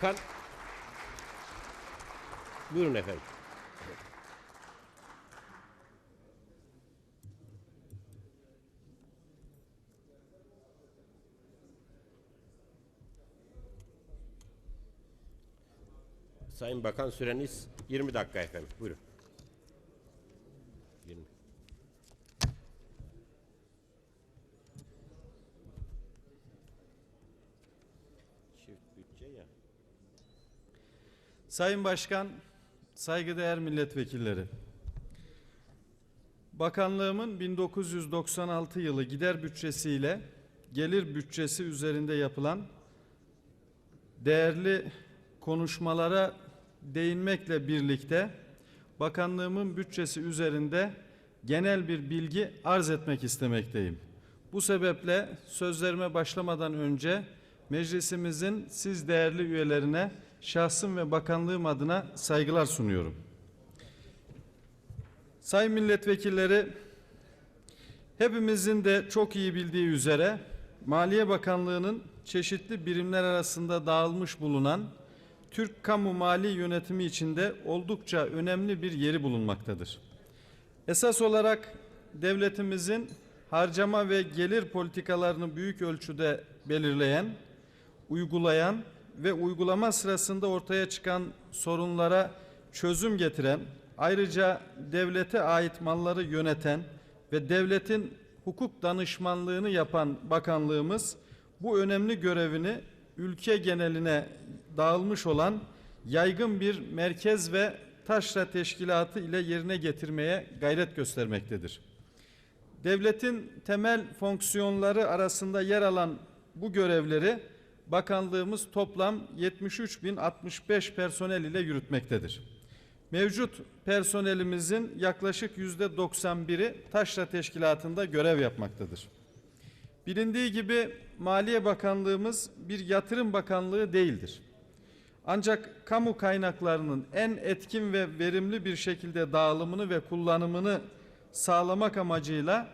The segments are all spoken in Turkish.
Kan. Buyurun efendim. Sayın Bakan süreniz 20 dakika efendim. Buyurun. 20. Çift bütçe ya. Sayın Başkan, saygıdeğer milletvekilleri. Bakanlığımın 1996 yılı gider bütçesiyle gelir bütçesi üzerinde yapılan değerli konuşmalara değinmekle birlikte bakanlığımın bütçesi üzerinde genel bir bilgi arz etmek istemekteyim. Bu sebeple sözlerime başlamadan önce meclisimizin siz değerli üyelerine şahsım ve bakanlığım adına saygılar sunuyorum. Sayın milletvekilleri, hepimizin de çok iyi bildiği üzere Maliye Bakanlığı'nın çeşitli birimler arasında dağılmış bulunan Türk kamu mali yönetimi içinde oldukça önemli bir yeri bulunmaktadır. Esas olarak devletimizin harcama ve gelir politikalarını büyük ölçüde belirleyen, uygulayan ve uygulama sırasında ortaya çıkan sorunlara çözüm getiren, ayrıca devlete ait malları yöneten ve devletin hukuk danışmanlığını yapan bakanlığımız bu önemli görevini ülke geneline dağılmış olan yaygın bir merkez ve taşra teşkilatı ile yerine getirmeye gayret göstermektedir. Devletin temel fonksiyonları arasında yer alan bu görevleri bakanlığımız toplam 73.065 personel ile yürütmektedir. Mevcut personelimizin yaklaşık yüzde 91'i taşra teşkilatında görev yapmaktadır. Bilindiği gibi Maliye Bakanlığımız bir yatırım bakanlığı değildir. Ancak kamu kaynaklarının en etkin ve verimli bir şekilde dağılımını ve kullanımını sağlamak amacıyla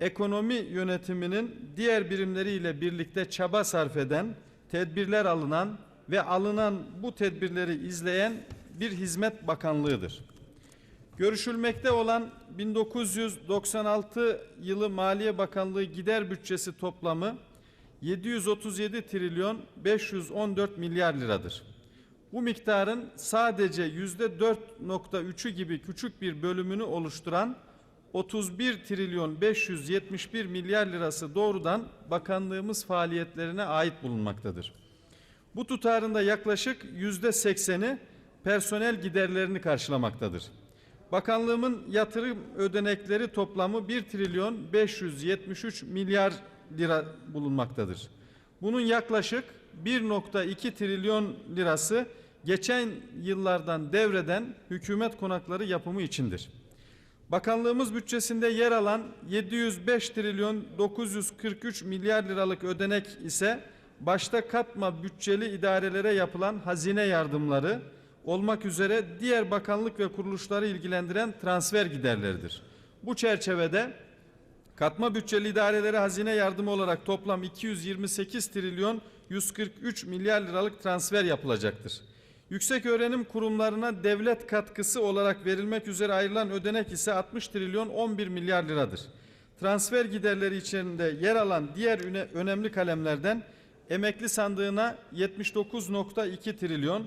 ekonomi yönetiminin diğer birimleriyle birlikte çaba sarf eden, tedbirler alınan ve alınan bu tedbirleri izleyen bir hizmet bakanlığıdır. Görüşülmekte olan 1996 yılı Maliye Bakanlığı gider bütçesi toplamı 737 trilyon 514 milyar liradır. Bu miktarın sadece yüzde 4.3'ü gibi küçük bir bölümünü oluşturan 31 trilyon 571 milyar lirası doğrudan bakanlığımız faaliyetlerine ait bulunmaktadır. Bu tutarında yaklaşık yüzde 80'i personel giderlerini karşılamaktadır. Bakanlığımın yatırım ödenekleri toplamı 1 trilyon 573 milyar lira bulunmaktadır. Bunun yaklaşık 1.2 trilyon lirası geçen yıllardan devreden hükümet konakları yapımı içindir. Bakanlığımız bütçesinde yer alan 705 trilyon 943 milyar liralık ödenek ise başta katma bütçeli idarelere yapılan hazine yardımları olmak üzere diğer bakanlık ve kuruluşları ilgilendiren transfer giderleridir. Bu çerçevede katma bütçeli idarelere hazine yardımı olarak toplam 228 trilyon 143 milyar liralık transfer yapılacaktır. Yüksek öğrenim kurumlarına devlet katkısı olarak verilmek üzere ayrılan ödenek ise 60 trilyon 11 milyar liradır. Transfer giderleri içerisinde yer alan diğer öne- önemli kalemlerden emekli sandığına 79.2 trilyon,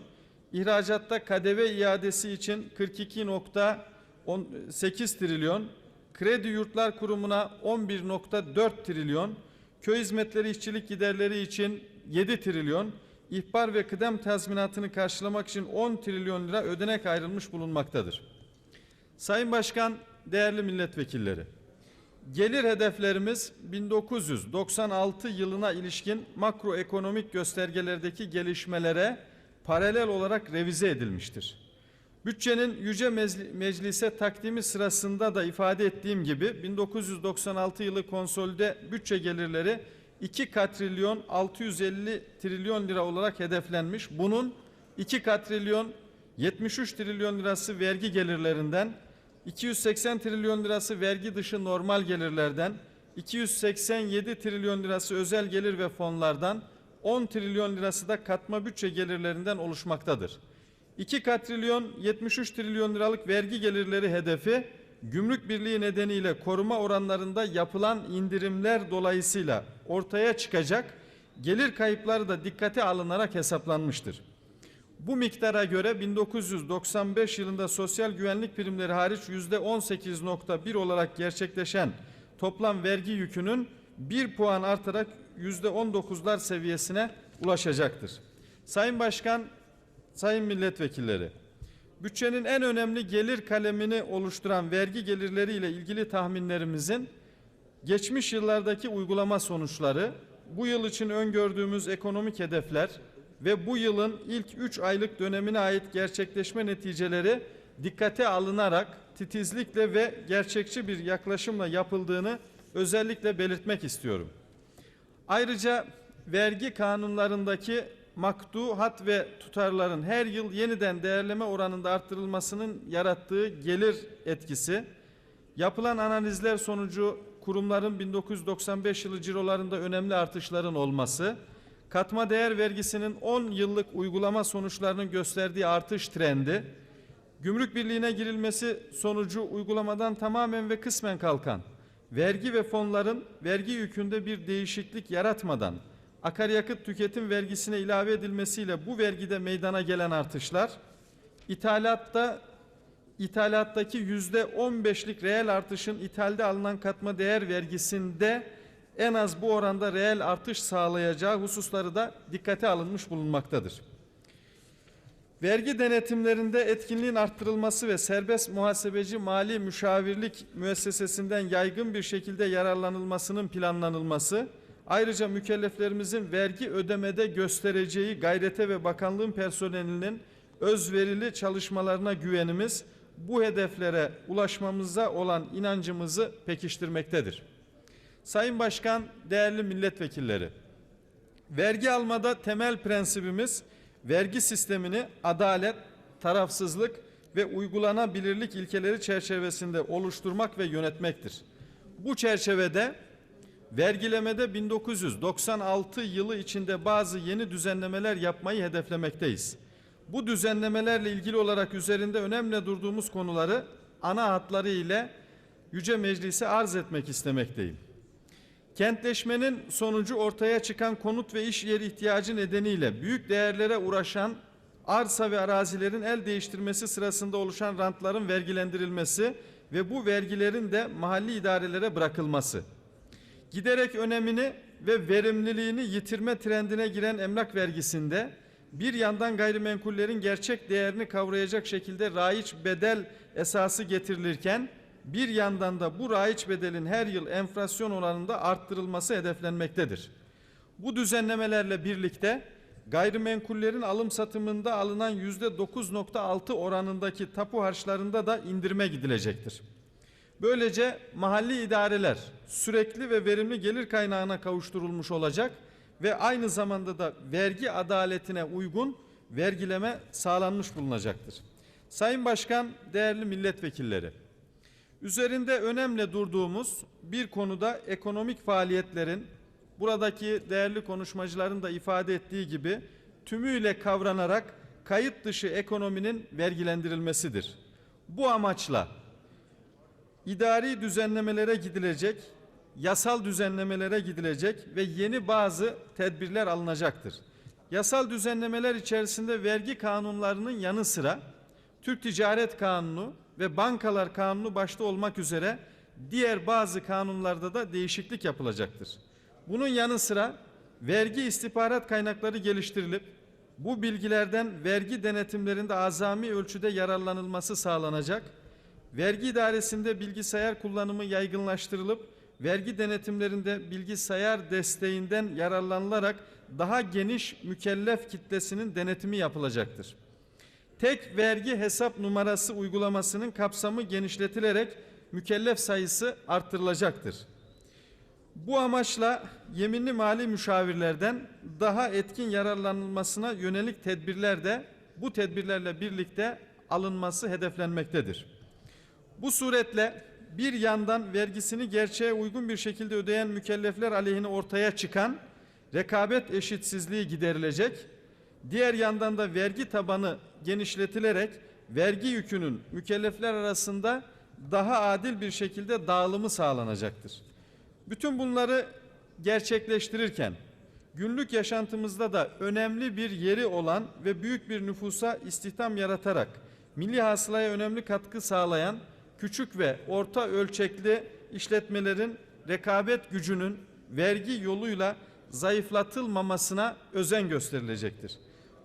ihracatta KDV iadesi için 42.8 trilyon, Kredi Yurtlar Kurumu'na 11.4 trilyon, köy hizmetleri işçilik giderleri için 7 trilyon, ihbar ve kıdem tazminatını karşılamak için 10 trilyon lira ödenek ayrılmış bulunmaktadır. Sayın Başkan, değerli milletvekilleri, gelir hedeflerimiz 1996 yılına ilişkin makroekonomik göstergelerdeki gelişmelere paralel olarak revize edilmiştir. Bütçenin Yüce Meclis'e takdimi sırasında da ifade ettiğim gibi 1996 yılı konsolide bütçe gelirleri 2 katrilyon 650 trilyon lira olarak hedeflenmiş. Bunun 2 katrilyon 73 trilyon lirası vergi gelirlerinden, 280 trilyon lirası vergi dışı normal gelirlerden, 287 trilyon lirası özel gelir ve fonlardan, 10 trilyon lirası da katma bütçe gelirlerinden oluşmaktadır. 2 katrilyon 73 trilyon liralık vergi gelirleri hedefi gümrük birliği nedeniyle koruma oranlarında yapılan indirimler dolayısıyla ortaya çıkacak gelir kayıpları da dikkate alınarak hesaplanmıştır. Bu miktara göre 1995 yılında sosyal güvenlik primleri hariç %18.1 olarak gerçekleşen toplam vergi yükünün 1 puan artarak %19'lar seviyesine ulaşacaktır. Sayın Başkan, Sayın Milletvekilleri, bütçenin en önemli gelir kalemini oluşturan vergi gelirleri ile ilgili tahminlerimizin geçmiş yıllardaki uygulama sonuçları, bu yıl için öngördüğümüz ekonomik hedefler ve bu yılın ilk 3 aylık dönemine ait gerçekleşme neticeleri dikkate alınarak titizlikle ve gerçekçi bir yaklaşımla yapıldığını özellikle belirtmek istiyorum. Ayrıca vergi kanunlarındaki maktuhat ve tutarların her yıl yeniden değerleme oranında arttırılmasının yarattığı gelir etkisi, yapılan analizler sonucu kurumların 1995 yılı cirolarında önemli artışların olması, katma değer vergisinin 10 yıllık uygulama sonuçlarının gösterdiği artış trendi, gümrük birliğine girilmesi sonucu uygulamadan tamamen ve kısmen kalkan vergi ve fonların vergi yükünde bir değişiklik yaratmadan akaryakıt tüketim vergisine ilave edilmesiyle bu vergide meydana gelen artışlar ithalatta ithalattaki yüzde 15'lik reel artışın ithalde alınan katma değer vergisinde en az bu oranda reel artış sağlayacağı hususları da dikkate alınmış bulunmaktadır. Vergi denetimlerinde etkinliğin arttırılması ve serbest muhasebeci mali müşavirlik müessesesinden yaygın bir şekilde yararlanılmasının planlanılması, ayrıca mükelleflerimizin vergi ödemede göstereceği gayrete ve bakanlığın personelinin özverili çalışmalarına güvenimiz, bu hedeflere ulaşmamıza olan inancımızı pekiştirmektedir. Sayın Başkan, değerli milletvekilleri, vergi almada temel prensibimiz vergi sistemini adalet, tarafsızlık ve uygulanabilirlik ilkeleri çerçevesinde oluşturmak ve yönetmektir. Bu çerçevede vergilemede 1996 yılı içinde bazı yeni düzenlemeler yapmayı hedeflemekteyiz. Bu düzenlemelerle ilgili olarak üzerinde önemli durduğumuz konuları ana hatları ile Yüce Meclis'e arz etmek istemekteyim. Kentleşmenin sonucu ortaya çıkan konut ve iş yeri ihtiyacı nedeniyle büyük değerlere uğraşan arsa ve arazilerin el değiştirmesi sırasında oluşan rantların vergilendirilmesi ve bu vergilerin de mahalli idarelere bırakılması. Giderek önemini ve verimliliğini yitirme trendine giren emlak vergisinde bir yandan gayrimenkullerin gerçek değerini kavrayacak şekilde raiç bedel esası getirilirken bir yandan da bu raiç bedelin her yıl enflasyon oranında arttırılması hedeflenmektedir. Bu düzenlemelerle birlikte gayrimenkullerin alım satımında alınan yüzde 9.6 oranındaki tapu harçlarında da indirme gidilecektir. Böylece mahalli idareler sürekli ve verimli gelir kaynağına kavuşturulmuş olacak ve aynı zamanda da vergi adaletine uygun vergileme sağlanmış bulunacaktır. Sayın Başkan, değerli milletvekilleri, Üzerinde önemli durduğumuz bir konuda ekonomik faaliyetlerin buradaki değerli konuşmacıların da ifade ettiği gibi tümüyle kavranarak kayıt dışı ekonominin vergilendirilmesidir. Bu amaçla idari düzenlemelere gidilecek, yasal düzenlemelere gidilecek ve yeni bazı tedbirler alınacaktır. Yasal düzenlemeler içerisinde vergi kanunlarının yanı sıra Türk Ticaret Kanunu ve Bankalar Kanunu başta olmak üzere diğer bazı kanunlarda da değişiklik yapılacaktır. Bunun yanı sıra vergi istihbarat kaynakları geliştirilip bu bilgilerden vergi denetimlerinde azami ölçüde yararlanılması sağlanacak. Vergi idaresinde bilgisayar kullanımı yaygınlaştırılıp vergi denetimlerinde bilgisayar desteğinden yararlanılarak daha geniş mükellef kitlesinin denetimi yapılacaktır tek vergi hesap numarası uygulamasının kapsamı genişletilerek mükellef sayısı arttırılacaktır. Bu amaçla yeminli mali müşavirlerden daha etkin yararlanılmasına yönelik tedbirler de bu tedbirlerle birlikte alınması hedeflenmektedir. Bu suretle bir yandan vergisini gerçeğe uygun bir şekilde ödeyen mükellefler aleyhine ortaya çıkan rekabet eşitsizliği giderilecek, diğer yandan da vergi tabanı genişletilerek vergi yükünün mükellefler arasında daha adil bir şekilde dağılımı sağlanacaktır. Bütün bunları gerçekleştirirken günlük yaşantımızda da önemli bir yeri olan ve büyük bir nüfusa istihdam yaratarak milli hasılaya önemli katkı sağlayan küçük ve orta ölçekli işletmelerin rekabet gücünün vergi yoluyla zayıflatılmamasına özen gösterilecektir.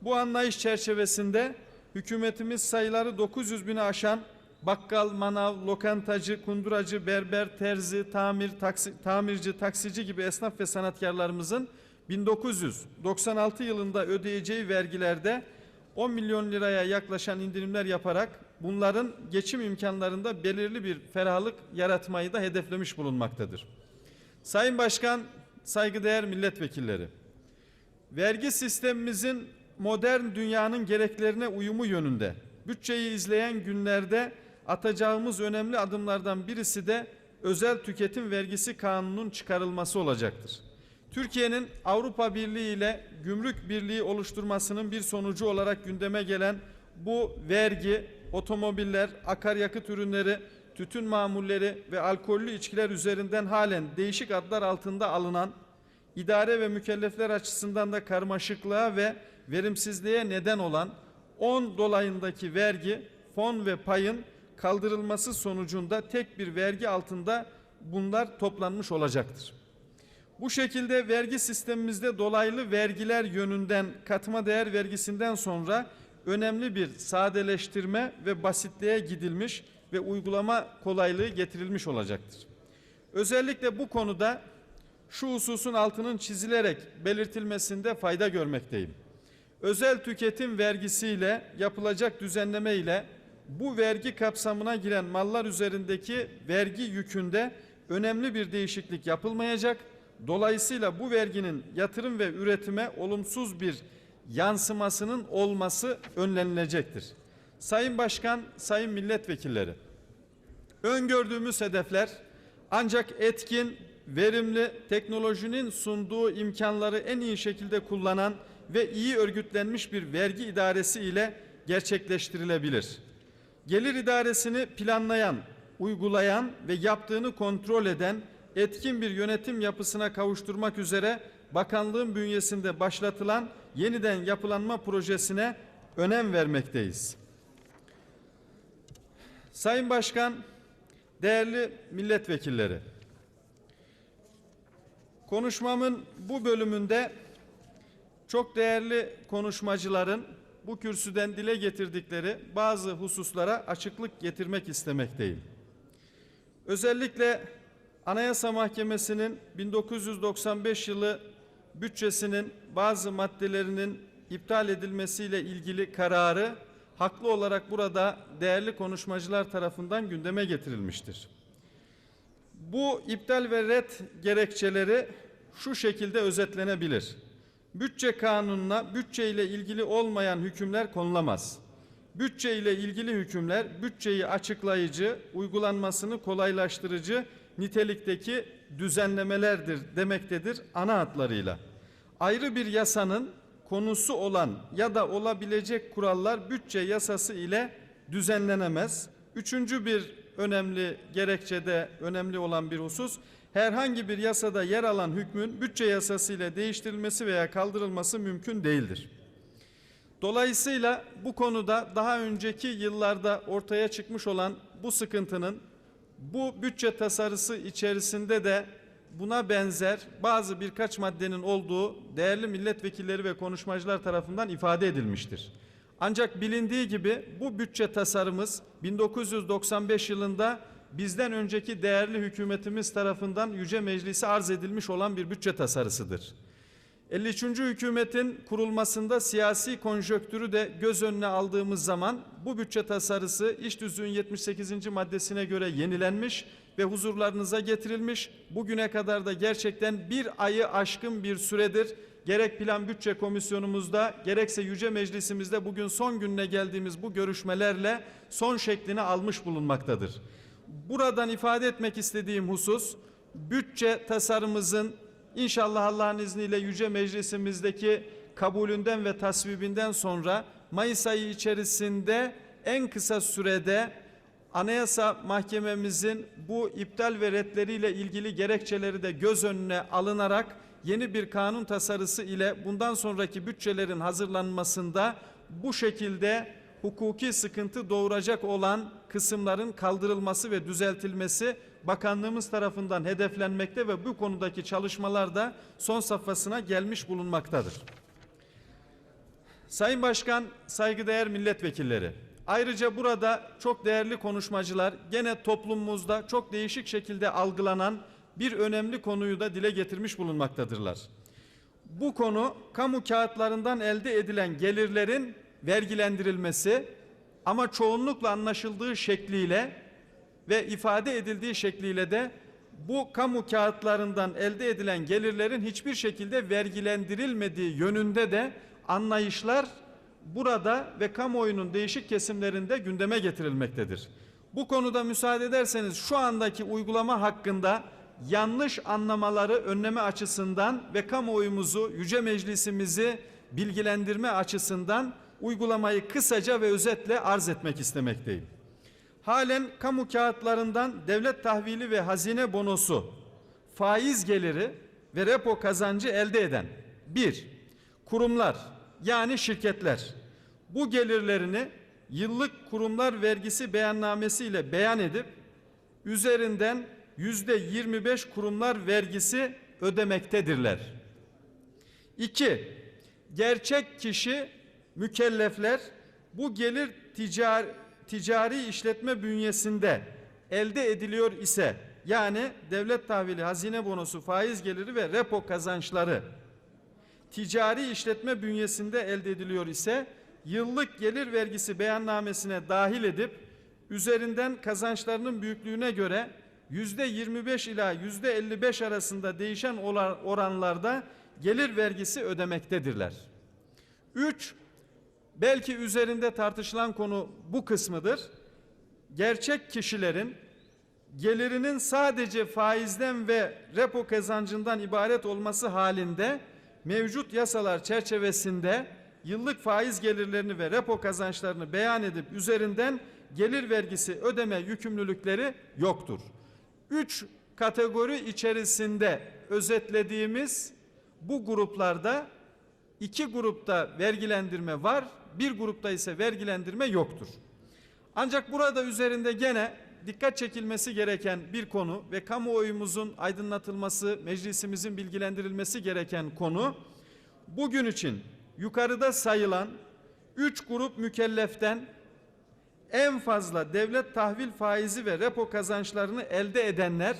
Bu anlayış çerçevesinde hükümetimiz sayıları 900 bini aşan bakkal, manav, lokantacı, kunduracı, berber, terzi, tamir, taksi, tamirci, taksici gibi esnaf ve sanatkarlarımızın 1996 yılında ödeyeceği vergilerde 10 milyon liraya yaklaşan indirimler yaparak bunların geçim imkanlarında belirli bir ferahlık yaratmayı da hedeflemiş bulunmaktadır. Sayın Başkan, saygıdeğer milletvekilleri, vergi sistemimizin modern dünyanın gereklerine uyumu yönünde bütçeyi izleyen günlerde atacağımız önemli adımlardan birisi de özel tüketim vergisi kanunun çıkarılması olacaktır. Türkiye'nin Avrupa Birliği ile gümrük birliği oluşturmasının bir sonucu olarak gündeme gelen bu vergi otomobiller, akaryakıt ürünleri, tütün mamulleri ve alkollü içkiler üzerinden halen değişik adlar altında alınan idare ve mükellefler açısından da karmaşıklığa ve verimsizliğe neden olan 10 dolayındaki vergi, fon ve payın kaldırılması sonucunda tek bir vergi altında bunlar toplanmış olacaktır. Bu şekilde vergi sistemimizde dolaylı vergiler yönünden katma değer vergisinden sonra önemli bir sadeleştirme ve basitliğe gidilmiş ve uygulama kolaylığı getirilmiş olacaktır. Özellikle bu konuda şu hususun altının çizilerek belirtilmesinde fayda görmekteyim. Özel tüketim vergisiyle yapılacak düzenleme ile bu vergi kapsamına giren mallar üzerindeki vergi yükünde önemli bir değişiklik yapılmayacak. Dolayısıyla bu verginin yatırım ve üretime olumsuz bir yansımasının olması önlenilecektir. Sayın Başkan, Sayın Milletvekilleri, öngördüğümüz hedefler ancak etkin, verimli, teknolojinin sunduğu imkanları en iyi şekilde kullanan ve iyi örgütlenmiş bir vergi idaresi ile gerçekleştirilebilir. Gelir idaresini planlayan, uygulayan ve yaptığını kontrol eden etkin bir yönetim yapısına kavuşturmak üzere bakanlığın bünyesinde başlatılan yeniden yapılanma projesine önem vermekteyiz. Sayın Başkan, değerli milletvekilleri, konuşmamın bu bölümünde çok değerli konuşmacıların bu kürsüden dile getirdikleri bazı hususlara açıklık getirmek istemekteyim. Özellikle Anayasa Mahkemesi'nin 1995 yılı bütçesinin bazı maddelerinin iptal edilmesiyle ilgili kararı haklı olarak burada değerli konuşmacılar tarafından gündeme getirilmiştir. Bu iptal ve red gerekçeleri şu şekilde özetlenebilir. Bütçe kanununa bütçe ile ilgili olmayan hükümler konulamaz. Bütçe ile ilgili hükümler bütçeyi açıklayıcı, uygulanmasını kolaylaştırıcı nitelikteki düzenlemelerdir demektedir ana hatlarıyla. Ayrı bir yasanın konusu olan ya da olabilecek kurallar bütçe yasası ile düzenlenemez. Üçüncü bir önemli gerekçede önemli olan bir husus herhangi bir yasada yer alan hükmün bütçe yasası ile değiştirilmesi veya kaldırılması mümkün değildir. Dolayısıyla bu konuda daha önceki yıllarda ortaya çıkmış olan bu sıkıntının bu bütçe tasarısı içerisinde de buna benzer bazı birkaç maddenin olduğu değerli milletvekilleri ve konuşmacılar tarafından ifade edilmiştir. Ancak bilindiği gibi bu bütçe tasarımız 1995 yılında bizden önceki değerli hükümetimiz tarafından Yüce Meclis'e arz edilmiş olan bir bütçe tasarısıdır. 53. hükümetin kurulmasında siyasi konjöktürü de göz önüne aldığımız zaman bu bütçe tasarısı iş tüzüğün 78. maddesine göre yenilenmiş ve huzurlarınıza getirilmiş. Bugüne kadar da gerçekten bir ayı aşkın bir süredir gerek plan bütçe komisyonumuzda gerekse yüce meclisimizde bugün son gününe geldiğimiz bu görüşmelerle son şeklini almış bulunmaktadır. Buradan ifade etmek istediğim husus bütçe tasarımızın İnşallah Allah'ın izniyle Yüce Meclisimizdeki kabulünden ve tasvibinden sonra Mayıs ayı içerisinde en kısa sürede Anayasa Mahkememizin bu iptal ve redleriyle ilgili gerekçeleri de göz önüne alınarak yeni bir kanun tasarısı ile bundan sonraki bütçelerin hazırlanmasında bu şekilde hukuki sıkıntı doğuracak olan kısımların kaldırılması ve düzeltilmesi bakanlığımız tarafından hedeflenmekte ve bu konudaki çalışmalar da son safhasına gelmiş bulunmaktadır. Sayın Başkan, saygıdeğer milletvekilleri. Ayrıca burada çok değerli konuşmacılar gene toplumumuzda çok değişik şekilde algılanan bir önemli konuyu da dile getirmiş bulunmaktadırlar. Bu konu kamu kağıtlarından elde edilen gelirlerin vergilendirilmesi ama çoğunlukla anlaşıldığı şekliyle ve ifade edildiği şekliyle de bu kamu kağıtlarından elde edilen gelirlerin hiçbir şekilde vergilendirilmediği yönünde de anlayışlar burada ve kamuoyunun değişik kesimlerinde gündeme getirilmektedir. Bu konuda müsaade ederseniz şu andaki uygulama hakkında yanlış anlamaları önleme açısından ve kamuoyumuzu, yüce meclisimizi bilgilendirme açısından uygulamayı kısaca ve özetle arz etmek istemekteyim. Halen kamu kağıtlarından devlet tahvili ve hazine bonosu, faiz geliri ve repo kazancı elde eden bir kurumlar yani şirketler bu gelirlerini yıllık kurumlar vergisi beyannamesi ile beyan edip üzerinden yüzde 25 kurumlar vergisi ödemektedirler. İki, gerçek kişi mükellefler bu gelir ticari, ticari işletme bünyesinde elde ediliyor ise yani devlet tahvili, hazine bonosu, faiz geliri ve repo kazançları ticari işletme bünyesinde elde ediliyor ise yıllık gelir vergisi beyannamesine dahil edip üzerinden kazançlarının büyüklüğüne göre yüzde 25 ila yüzde 55 arasında değişen oran- oranlarda gelir vergisi ödemektedirler. 3. Belki üzerinde tartışılan konu bu kısmıdır. Gerçek kişilerin gelirinin sadece faizden ve repo kazancından ibaret olması halinde mevcut yasalar çerçevesinde yıllık faiz gelirlerini ve repo kazançlarını beyan edip üzerinden gelir vergisi ödeme yükümlülükleri yoktur. Üç kategori içerisinde özetlediğimiz bu gruplarda iki grupta vergilendirme var, bir grupta ise vergilendirme yoktur. Ancak burada üzerinde gene dikkat çekilmesi gereken bir konu ve kamuoyumuzun aydınlatılması, meclisimizin bilgilendirilmesi gereken konu bugün için yukarıda sayılan üç grup mükelleften en fazla devlet tahvil faizi ve repo kazançlarını elde edenler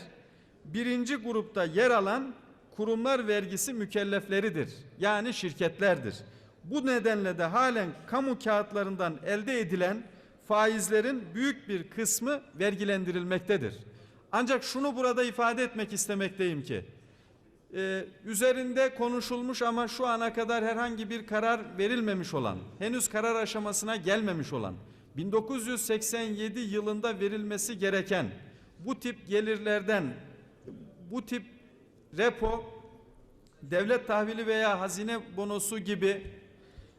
birinci grupta yer alan kurumlar vergisi mükellefleridir. Yani şirketlerdir. Bu nedenle de halen kamu kağıtlarından elde edilen faizlerin büyük bir kısmı vergilendirilmektedir. Ancak şunu burada ifade etmek istemekteyim ki e, üzerinde konuşulmuş ama şu ana kadar herhangi bir karar verilmemiş olan, henüz karar aşamasına gelmemiş olan, 1987 yılında verilmesi gereken bu tip gelirlerden, bu tip repo, devlet tahvili veya hazine bonosu gibi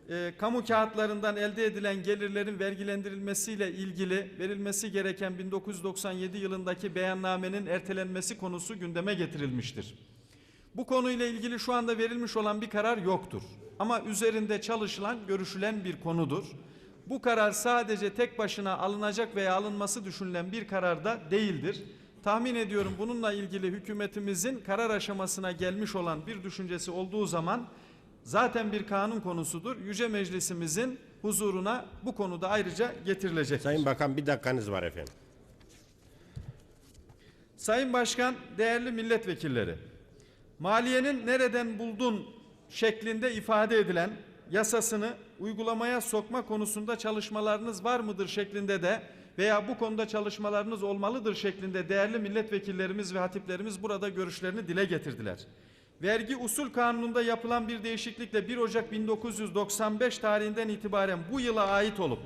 e, kamu kağıtlarından elde edilen gelirlerin vergilendirilmesiyle ilgili verilmesi gereken 1997 yılındaki beyannamenin ertelenmesi konusu gündeme getirilmiştir. Bu konuyla ilgili şu anda verilmiş olan bir karar yoktur. Ama üzerinde çalışılan, görüşülen bir konudur. Bu karar sadece tek başına alınacak veya alınması düşünülen bir karar da değildir. Tahmin ediyorum bununla ilgili hükümetimizin karar aşamasına gelmiş olan bir düşüncesi olduğu zaman zaten bir kanun konusudur. Yüce Meclisimizin huzuruna bu konuda ayrıca getirilecek. Sayın Bakan bir dakikanız var efendim. Sayın Başkan, değerli milletvekilleri, maliyenin nereden buldun şeklinde ifade edilen yasasını uygulamaya sokma konusunda çalışmalarınız var mıdır şeklinde de veya bu konuda çalışmalarınız olmalıdır şeklinde değerli milletvekillerimiz ve hatiplerimiz burada görüşlerini dile getirdiler. Vergi usul kanununda yapılan bir değişiklikle 1 Ocak 1995 tarihinden itibaren bu yıla ait olup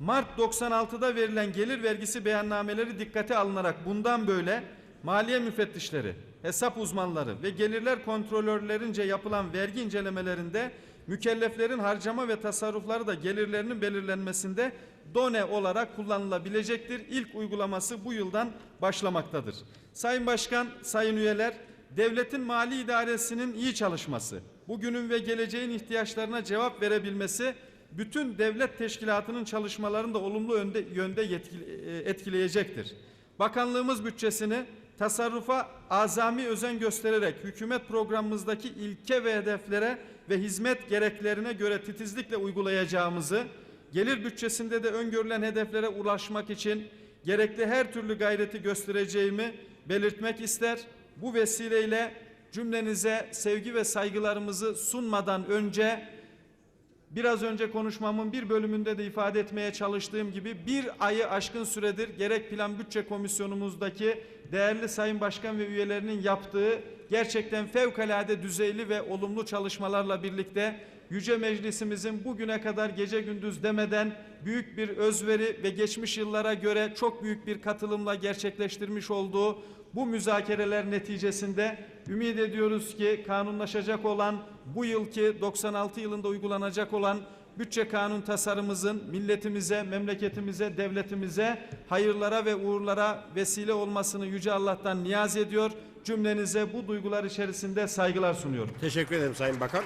Mart 96'da verilen gelir vergisi beyannameleri dikkate alınarak bundan böyle maliye müfettişleri, hesap uzmanları ve gelirler kontrolörlerince yapılan vergi incelemelerinde mükelleflerin harcama ve tasarrufları da gelirlerinin belirlenmesinde done olarak kullanılabilecektir. İlk uygulaması bu yıldan başlamaktadır. Sayın Başkan, sayın üyeler, devletin mali idaresinin iyi çalışması, bugünün ve geleceğin ihtiyaçlarına cevap verebilmesi bütün devlet teşkilatının çalışmalarını da olumlu yönde, yönde yetkili- e, etkileyecektir. Bakanlığımız bütçesini tasarrufa azami özen göstererek hükümet programımızdaki ilke ve hedeflere ve hizmet gereklerine göre titizlikle uygulayacağımızı, gelir bütçesinde de öngörülen hedeflere ulaşmak için gerekli her türlü gayreti göstereceğimi belirtmek ister. Bu vesileyle cümlenize sevgi ve saygılarımızı sunmadan önce Biraz önce konuşmamın bir bölümünde de ifade etmeye çalıştığım gibi bir ayı aşkın süredir gerek Plan Bütçe Komisyonumuzdaki değerli Sayın Başkan ve üyelerinin yaptığı gerçekten fevkalade düzeyli ve olumlu çalışmalarla birlikte Yüce Meclisimizin bugüne kadar gece gündüz demeden büyük bir özveri ve geçmiş yıllara göre çok büyük bir katılımla gerçekleştirmiş olduğu bu müzakereler neticesinde ümit ediyoruz ki kanunlaşacak olan bu yılki 96 yılında uygulanacak olan bütçe kanun tasarımızın milletimize, memleketimize, devletimize hayırlara ve uğurlara vesile olmasını Yüce Allah'tan niyaz ediyor. Cümlenize bu duygular içerisinde saygılar sunuyorum. Teşekkür ederim Sayın Bakan.